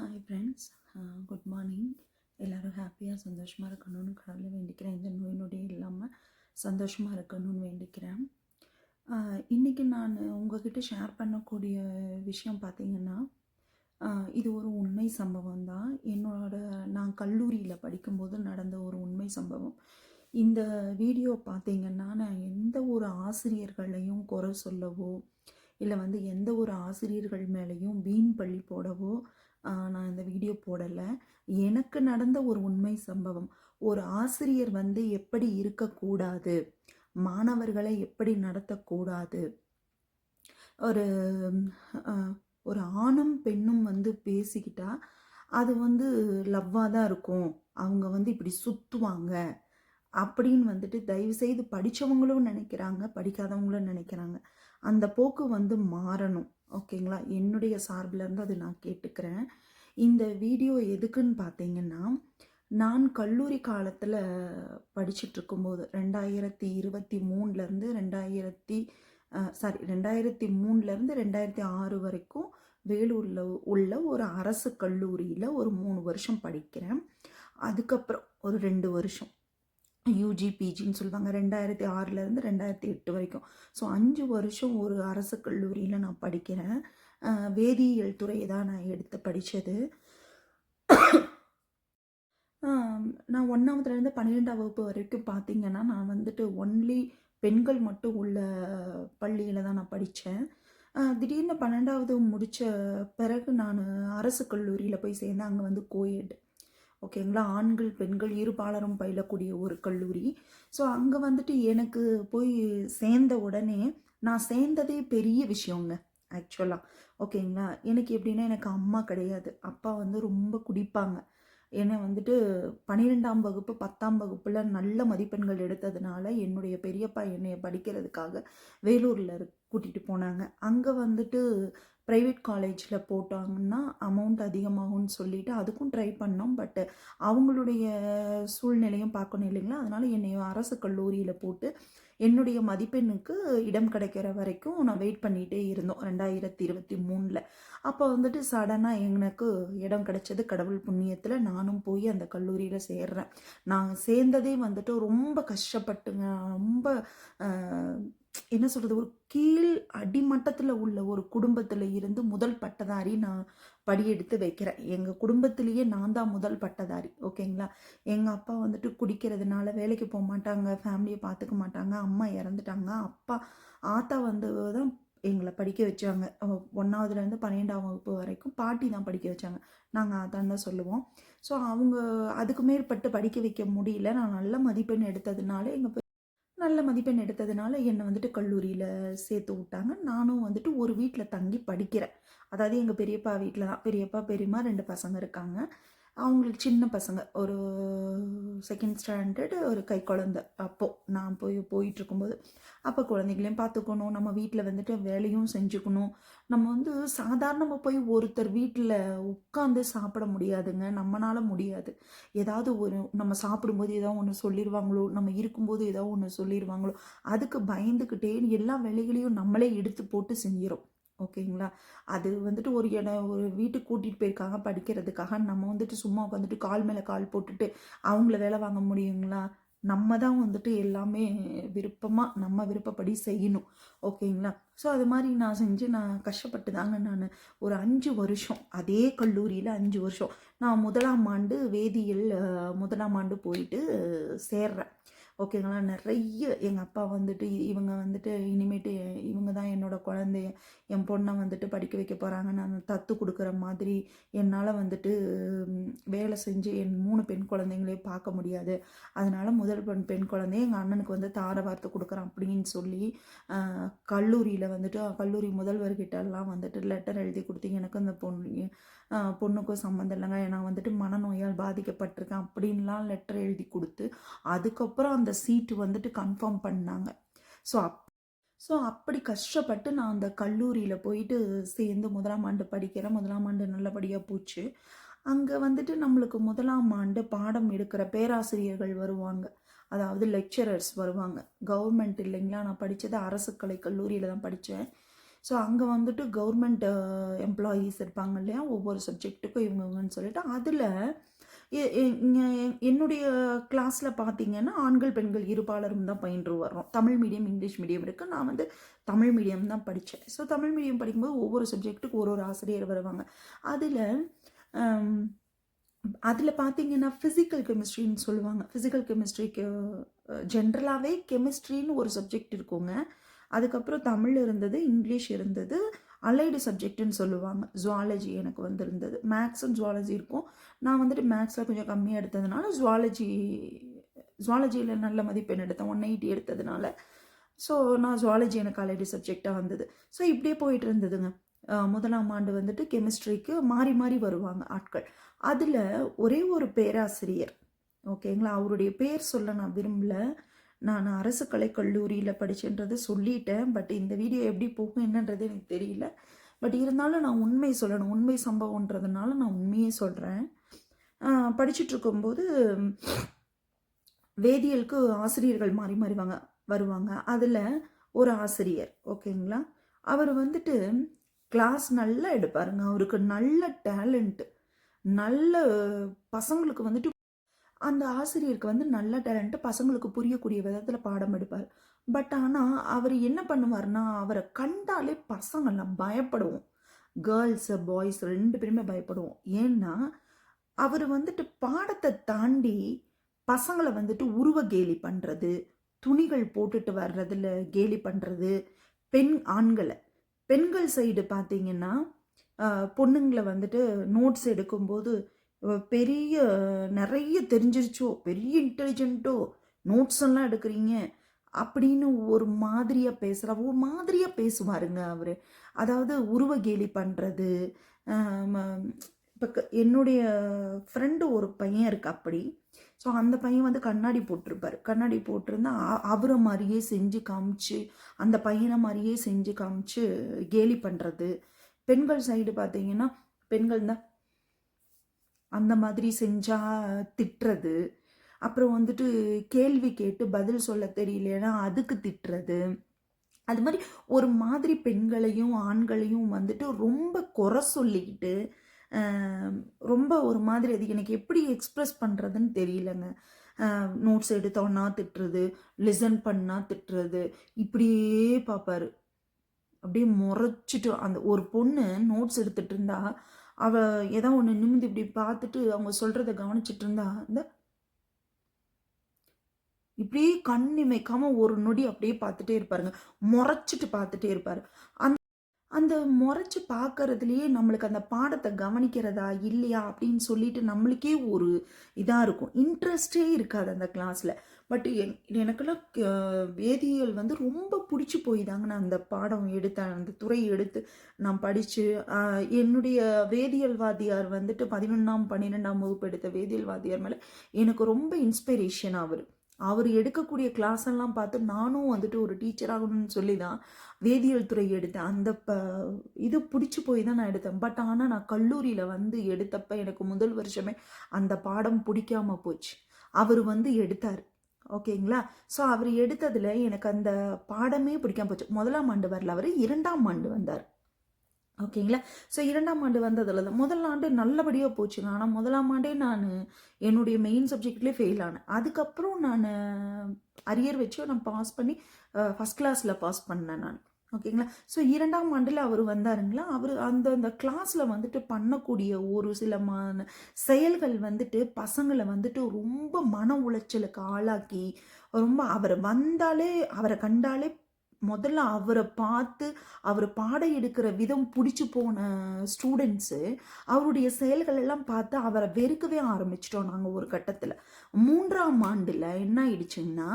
Hi friends good morning எல்லோரும் ஹாப்பியாக சந்தோஷமாக இருக்கணும்னு கடவுளை வேண்டிக்கிறேன். எந்த நோய் நொடியும் இல்லாமல் சந்தோஷமாக இருக்கணும்னு வேண்டிக்கிறேன். இன்றைக்கி நான் உங்ககிட்ட ஷேர் பண்ணக்கூடிய விஷயம் பார்த்திங்கன்னா இது ஒரு உண்மை சம்பவம் தான். என்னோட நான் கல்லூரியில் படிக்கும்போது நடந்த ஒரு உண்மை சம்பவம். இந்த வீடியோ பார்த்திங்கன்னா நான் எந்த ஒரு ஆசிரியர்களையும் குறை சொல்லவோ இல்லை வந்து எந்த ஒரு ஆசிரியர்கள் மேலேயும் வீண் பள்ளி போடவோ நான் இந்த வீடியோ போடலை. எனக்கு நடந்த ஒரு உண்மை சம்பவம். ஒரு ஆசிரியர் வந்து எப்படி இருக்கக்கூடாது? மாணவர்களை எப்படி நடத்தக்கூடாது? ஒரு ஒரு ஆணும் பெண்ணும் வந்து பேசிக்கிட்டா அது வந்து லவ்வாக தான் இருக்கும். அவங்க வந்து இப்படி சுற்றுவாங்க அப்படின்னு வந்துட்டு தயவு செய்து படித்தவங்களும் நினைக்கிறாங்க படிக்காதவங்களும் நினைக்கிறாங்க. அந்த போக்கு வந்து மாறணும். ஓகேங்களா? என்னுடைய சார்பில் இருந்து அது நான் கேட்டுக்கிறேன். இந்த வீடியோ எதுக்குன்னு பார்த்தீங்கன்னா நான் கல்லூரி காலத்தில் படிச்சிட்டுருக்கும்போது ரெண்டாயிரத்தி இருபத்தி மூணுலேருந்து ரெண்டாயிரத்தி சாரி ரெண்டாயிரத்தி மூணுலேருந்து ரெண்டாயிரத்தி ஆறு வரைக்கும் வேலூரில் உள்ள ஒரு அரசு கல்லூரியில் ஒரு மூணு வருஷம் படிக்கிறேன். அதுக்கப்புறம் ஒரு ரெண்டு வருஷம். யூஜி பிஜின்னு சொல்லுவாங்க. ரெண்டாயிரத்தி ஆறுலேருந்து ரெண்டாயிரத்தி எட்டு வரைக்கும். ஸோ அஞ்சு வருஷம் ஒரு அரசு கல்லூரியில் நான் படிக்கிறேன். வேதியியல் துறையை தான் நான் எடுத்து படித்தது நான் ஒன்றாவதுலேருந்து பன்னிரெண்டாம் வகுப்பு வரைக்கும் பார்த்தீங்கன்னா நான் வந்துட்டு ஒன்லி பெண்கள் மட்டும் உள்ள பள்ளியில் தான் நான் படித்தேன் திடீர்னு பன்னெண்டாவது முடித்த பிறகு நான் அரசு கல்லூரியில் போய் சேர்ந்தேன் அங்கே வந்து கோயெட் ஓகேங்களா? ஆண்கள் பெண்கள் இருபாலரும் பயிலக்கூடிய ஒரு கல்லூரி. ஸோ அங்கே வந்துட்டு எனக்கு போய் சேர்ந்த உடனே நான் சேர்ந்ததே பெரிய விஷயங்க ஆக்சுவலாக ஓகேங்களா? எனக்கு எப்படின்னா எனக்கு அம்மா கிடையாது. அப்பா வந்து ரொம்ப குடிப்பாங்க. என்னை வந்துட்டு பன்னிரெண்டாம் வகுப்பு பத்தாம் வகுப்பில் நல்ல மதிப்பெண்கள் எடுத்ததுனால என்னுடைய பெரியப்பா என்னைய படிக்கிறதுக்காக வேலூரில் கூட்டிகிட்டு போனாங்க. அங்கே வந்துட்டு ப்ரைவேட் காலேஜில் போட்டாங்கன்னா அமௌண்ட் அதிகமாகும்னு சொல்லிட்டு அதுக்கும் ட்ரை பண்ணோம். பட் அவங்களுடைய சூழ்நிலையும் பார்க்கணும் இல்லைங்களா? அதனால் என்னை அரசு கல்லூரியில் போட்டு என்னுடைய மதிப்பெண்ணுக்கு இடம் கிடைக்கிற வரைக்கும் நான் வெயிட் பண்ணிகிட்டே இருந்தோம் ரெண்டாயிரத்தி இருபத்தி மூணில் அப்போ வந்துட்டு சடனாக எனக்கு இடம் கிடைச்சது கடவுள் புண்ணியத்தில். நானும் போய் அந்த கல்லூரியில் சேர்றேன். நான் சேர்ந்ததே வந்துட்டு ரொம்ப கஷ்டப்பட்டுங்க. ரொம்ப என்ன சொல்கிறது ஒரு கீழ் அடிமட்டத்தில் உள்ள ஒரு குடும்பத்தில் இருந்து முதல் பட்டதாரி நான் படியெடுத்து வைக்கிறேன். எங்கள் குடும்பத்திலேயே நான் தான் முதல் பட்டதாரி ஓகேங்களா எங்கள் அப்பா வந்துட்டு குடிக்கிறதுனால வேலைக்கு போக மாட்டாங்க ஃபேமிலியை பார்த்துக்க மாட்டாங்க அம்மா இறந்துட்டாங்க அப்பா ஆத்தா வந்து தான் எங்களை படிக்க வச்சாங்க. ஒன்றாவதுலேருந்து பன்னெண்டாம் வகுப்பு வரைக்கும் பாட்டி தான் படிக்க வச்சாங்க. நாங்கள் அதான் தான் சொல்லுவோம். ஸோ அவங்க அதுக்கு மேற்பட்டு படிக்க வைக்க முடியல. நான் நல்ல மதிப்பெண் எடுத்ததுனால எங்கள் நல்ல மதிப்பெண் எடுத்ததுனால என்னை வந்துட்டு கல்லூரியில் சேர்த்து விட்டாங்க. நானும் வந்துட்டு ஒரு வீட்டில் தங்கி படிக்கிறேன். அதாவது எங்கள் பெரியப்பா வீட்டில் தான். பெரியப்பா பெரியம்மா ரெண்டு பசங்க இருக்காங்க. அவங்களுக்கு சின்ன பசங்க. ஒரு செகண்ட் ஸ்டாண்டர்டு ஒரு கை குழந்தை. அப்போது நான் போய் போயிட்டுருக்கும்போது அப்போ குழந்தைகளையும் பார்த்துக்கணும். நம்ம வீட்டில் வந்துட்டு வேலையும் செஞ்சுக்கணும். நம்ம வந்து சாதாரணமாக போய் ஒருத்தர் வீட்டில் உட்காந்து சாப்பிட முடியாதுங்க. நம்மளால் முடியாது. ஏதாவது ஒரு நம்ம சாப்பிடும்போது ஏதோ ஒன்று சொல்லிடுவாங்களோ நம்ம இருக்கும்போது ஏதோ ஒன்று சொல்லிடுவாங்களோ அதுக்கு பயந்துக்கிட்டே எல்லா வேலைகளையும் நம்மளே எடுத்து போட்டு செஞ்சிடும் ஓகேங்களா? அது வந்துட்டு ஒரு இடம் ஒரு வீட்டுக்கு கூட்டிகிட்டு போயிருக்காங்க படிக்கிறதுக்காக. நம்ம வந்துட்டு சும்மா உட்காந்துட்டு கால் மேலே கால் போட்டுட்டு அவங்கள வேலை வாங்க முடியுங்களா? நம்ம தான் வந்துட்டு எல்லாமே விருப்பமாக நம்ம விருப்பப்படி செய்யணும். ஓகேங்களா? ஸோ அது மாதிரி நான் செஞ்சு நான் கஷ்டப்பட்டு தாங்க நான். ஒரு அஞ்சு வருஷம் அதே கல்லூரியில் அஞ்சு வருஷம். நான் முதலாம் ஆண்டு வேதியியல் முதலாம் ஆண்டு போயிட்டு சேர்றேன். ஓகேங்களா? நிறைய எங்கள் அப்பா வந்துட்டு இவங்க வந்துட்டு இனிமேட்டு இவங்க தான் என்னோட குழந்தைய என் பொண்ணை வந்துட்டு படிக்க வைக்க போகிறாங்க நான் தத்து கொடுக்குற மாதிரி என்னால் வந்துட்டு வேலை செஞ்சு என் மூணு பெண் குழந்தைங்களையும் பார்க்க முடியாது. அதனால் முதல் பெண் பெண் குழந்தைய எங்கள் அண்ணனுக்கு வந்து தார வார்த்தை கொடுக்குறேன் அப்படின்னு சொல்லி கல்லூரியில் வந்துட்டு கல்லூரி முதல்வர்கிட்ட எல்லாம் வந்துட்டு லெட்டர் எழுதி கொடுத்து எனக்கு அந்த பொண்ணு பொண்ணுக்கும் சம்மந்தம் இல்லைங்க. நான் வந்துட்டு மனநோயால் பாதிக்கப்பட்டிருக்கேன் அப்படின்லாம் லெட்டர் எழுதி கொடுத்து அதுக்கப்புறம் அந்த சீட்டு வந்துட்டு கன்ஃபார்ம் பண்ணாங்க. ஸோ அப் ஸோ அப்படி கஷ்டப்பட்டு நான் அந்த கல்லூரியில் போயிட்டு சேர்ந்து முதலாம் ஆண்டு படிக்கிறேன். முதலாம் ஆண்டு நல்லபடியாக போச்சு. அங்கே வந்துட்டு நம்மளுக்கு முதலாம் ஆண்டு பாடம் எடுக்கிற பேராசிரியர்கள் வருவாங்க. அதாவது லெக்சரர்ஸ் வருவாங்க. கவர்மெண்ட் இல்லைங்களா? நான் படித்தது அரசு கலை கல்லூரியில் தான் படித்தேன் ஸோ அங்கே வந்துட்டு கவர்மெண்ட் எம்ப்ளாயீஸ் இருப்பாங்க இல்லையா? ஒவ்வொரு சப்ஜெக்ட்டுக்கும் இவங்கன்னு சொல்லிட்டு அதில் என்னுடைய கிளாஸில் பார்த்தீங்கன்னா ஆண்கள் பெண்கள் இருபாலரும் தான் பயின்று வர்றோம். தமிழ் மீடியம் இங்கிலீஷ் மீடியம் இருக்குது நான் வந்து தமிழ் மீடியம் தான் படித்தேன் ஸோ தமிழ் மீடியம் படிக்கும்போது ஒவ்வொரு சப்ஜெக்ட்டுக்கு ஒரு ஒரு ஆசிரியர் வருவாங்க. அதில் அதில் பார்த்தீங்கன்னா ஃபிசிக்கல் கெமிஸ்ட்ரின்னு சொல்லுவாங்க. ஃபிசிக்கல் கெமிஸ்ட்ரிக்கு ஜென்ரலாகவே கெமிஸ்ட்ரின்னு ஒரு சப்ஜெக்ட் இருக்குங்க. அதுக்கப்புறம் தமிழ் இருந்தது இங்கிலீஷ் இருந்தது. அலைடு சப்ஜெக்ட்டுன்னு சொல்லுவாங்க. ஜுவாலஜி எனக்கு வந்திருந்தது. மேக்ஸும் ஜுவாலஜி இருக்கும். நான் வந்துட்டு மேக்ஸில் கொஞ்சம் கம்மியாக எடுத்ததுனால ஜுவாலஜி ஜுவாலஜியில் நல்ல மதிப்பெண் எடுத்தேன். ஒன் எயிட்டி எடுத்ததுனால. ஸோ நான் ஜுவாலஜி எனக்கு அலைடு சப்ஜெக்டாக வந்தது. ஸோ இப்படியே போயிட்டு இருந்ததுங்க. முதலாம் ஆண்டு வந்துட்டு கெமிஸ்ட்ரிக்கு மாறி மாறி வருவாங்க ஆட்கள். அதில் ஒரே ஒரு பேராசிரியர். ஓகேங்களா அவருடைய பேர் சொல்ல நான் விரும்பல. நான் அரசு கலை கல்லூரியில் படிச்சேன்றது சொல்லிட்டேன். பட் இந்த வீடியோ எப்படி போகும் என்னன்றது எனக்கு தெரியல. பட் இருந்தாலும் நான் உண்மை சொல்லணும். உண்மை சம்பவன்றதுனால நான் உண்மையே சொல்கிறேன் படிச்சுட்டு இருக்கும்போது வேதியியலுக்கு ஆசிரியர்கள் மாறி மாறி வாங்க வருவாங்க. அதில் ஒரு ஆசிரியர் ஓகேங்களா? அவர் வந்துட்டு கிளாஸ் நல்லா எடுப்பாருங்க. அவருக்கு நல்ல டேலண்ட்டு நல்ல பசங்களுக்கு வந்துட்டு அந்த ஆசிரியருக்கு வந்து நல்ல டேலண்ட்டு பசங்களுக்கு புரியக்கூடிய விதத்தில் பாடம் எடுப்பார். பட் ஆனால் அவர் என்ன பண்ணுவார்னா அவரை கண்டாலே பசங்கள்லாம் பயப்படுவோம். கேர்ள்ஸு பாய்ஸ் ரெண்டு பேருமே பயப்படுவோம். ஏன்னா அவர் வந்துட்டு பாடத்தை தாண்டி பசங்களை வந்துட்டு உருவ கேலி பண்ணுறது துணிகள் போட்டுட்டு வர்றதில் கேலி பண்ணுறது பெண் ஆண்களை. பெண்கள் சைடு பார்த்தீங்கன்னா பொண்ணுங்களை வந்துட்டு நோட்ஸ் எடுக்கும்போது பெரிய நிறைய தெரிஞ்சிருச்சோ பெரிய இன்டெலிஜென்ட்டோ நோட்ஸ் எல்லாம் எடுக்கிறீங்க அப்படின்னு ஒரு மாதிரியாக பேசுகிற ஒரு மாதிரியாக பேசுவாருங்க அவர். அதாவது உருவ கேலி பண்ணுறது இப்போ என்னுடைய ஃப்ரெண்டு ஒரு பையன் இருக்கு அப்படி. ஸோ அந்த பையன் வந்து கண்ணாடி போட்டிருப்பார். கண்ணாடி போட்டிருந்தா அ- அவரை மாதிரியே செஞ்சு காமிச்சு அந்த பையனை மாதிரியே செஞ்சு காமிச்சு கேலி பண்ணுறது பெண்கள் சைடு பார்த்தீங்கன்னா பெண்கள் தான் அந்த மாதிரி செஞ்சால் திட்டுறது. அப்புறம் வந்துட்டு கேள்வி கேட்டு பதில் சொல்ல தெரியலனா அதுக்கு திட்டுறது. அது மாதிரி ஒரு மாதிரி பெண்களையும் ஆண்களையும் வந்துட்டு ரொம்ப குறை சொல்லிக்கிட்டு ரொம்ப ஒரு மாதிரி அது எனக்கு எப்படி எக்ஸ்ப்ரெஸ் பண்ணுறதுன்னு தெரியலங்க. நோட்ஸ் எடுத்தோன்னா திட்டுறது லிசன் பண்ணால் திட்டுறது இப்படியே பார்ப்பாரு அப்படியே முறைச்சிட்டு அந்த ஒரு பொண்ணு நோட்ஸ் எடுத்துகிட்டு இருந்தால் அவள் ஏதோ ஒன்று நிமிந்து இப்படி பார்த்துட்டு அவங்க சொல்கிறத கவனிச்சிட்டு இருந்தா இந்த இப்படியே கண் இமைக்காமல் ஒரு நொடி அப்படியே பார்த்துட்டே இருப்பாருங்க. முறைச்சிட்டு பார்த்துட்டே இருப்பாரு. அந்த அந்த முறைச்சி பார்க்கறதுலையே நம்மளுக்கு அந்த பாடத்தை கவனிக்கிறதா இல்லையா அப்படின்னு சொல்லிட்டு நம்மளுக்கே ஒரு இதாக இருக்கும். இன்ட்ரெஸ்டே இருக்காது அந்த கிளாஸில் பட் என் எனக்கெல்லாம் வேதியியல் வந்து ரொம்ப பிடிச்சி போய் தாங்க நான் அந்த பாடம் எடுத்தேன். அந்த துறை எடுத்து நான் படித்து என்னுடைய வேதியியல் வாத்தியார் வந்துட்டு பதினொன்றாம் பன்னிரெண்டாம் வகுப்பு எடுத்த வேதியியல் வாத்தியார் மேலே எனக்கு ரொம்ப இன்ஸ்பிரேஷன் அவர். அவர் எடுக்கக்கூடிய கிளாஸ் எல்லாம் பார்த்து நானும் வந்துட்டு ஒரு டீச்சர் ஆகணும்னு சொல்லி தான் வேதியியல் துறை எடுத்தேன். அந்த ப இது பிடிச்சி போய் தான் நான் எடுத்தேன். பட் ஆனால் நான் கல்லூரியில் வந்து எடுத்தப்ப எனக்கு முதல் வருஷமே அந்த பாடம் பிடிக்காம போச்சு. அவர் வந்து எடுத்தார். ஓகேங்களா? ஸோ அவர் எடுத்ததில் எனக்கு அந்த பாடமே பிடிக்காம போச்சு. முதலாம் ஆண்டு வரல அவர் இரண்டாம் ஆண்டு வந்தார். ஓகேங்களா? ஸோ இரண்டாம் ஆண்டு வந்ததில் தான் முதல் ஆண்டு நல்லபடியாக போச்சுங்க. ஆனால் முதலாம் ஆண்டே நான் என்னுடைய மெயின் சப்ஜெக்ட்லேயே ஃபெயில் ஆனேன். அதுக்கப்புறம் நான் அரியர் வச்சு நான் பாஸ் பண்ணி ஃபஸ்ட் கிளாஸில் பாஸ் பண்ணேன் நான். ஓகேங்களா? ஸோ இரண்டாம் ஆண்டில் அவர் வந்தாருங்களா? அவர் அந்த அந்த கிளாஸில் வந்துட்டு பண்ணக்கூடிய ஒரு சில மான செயல்கள் வந்துட்டு பசங்களை வந்துட்டு ரொம்ப மன உளைச்சலுக்கு ஆளாக்கி ரொம்ப அவர் வந்தாலே அவரை கண்டாலே முதல்ல அவரை பார்த்து அவர் பாட எடுக்கிற விதம் பிடிச்சி போன ஸ்டூடெண்ட்ஸு அவருடைய செயல்கள் எல்லாம் பார்த்து அவரை வெறுக்கவே ஆரம்பிச்சிட்டோம் நாங்கள் ஒரு கட்டத்தில். மூன்றாம் ஆண்டில் என்ன ஆயிடுச்சுன்னா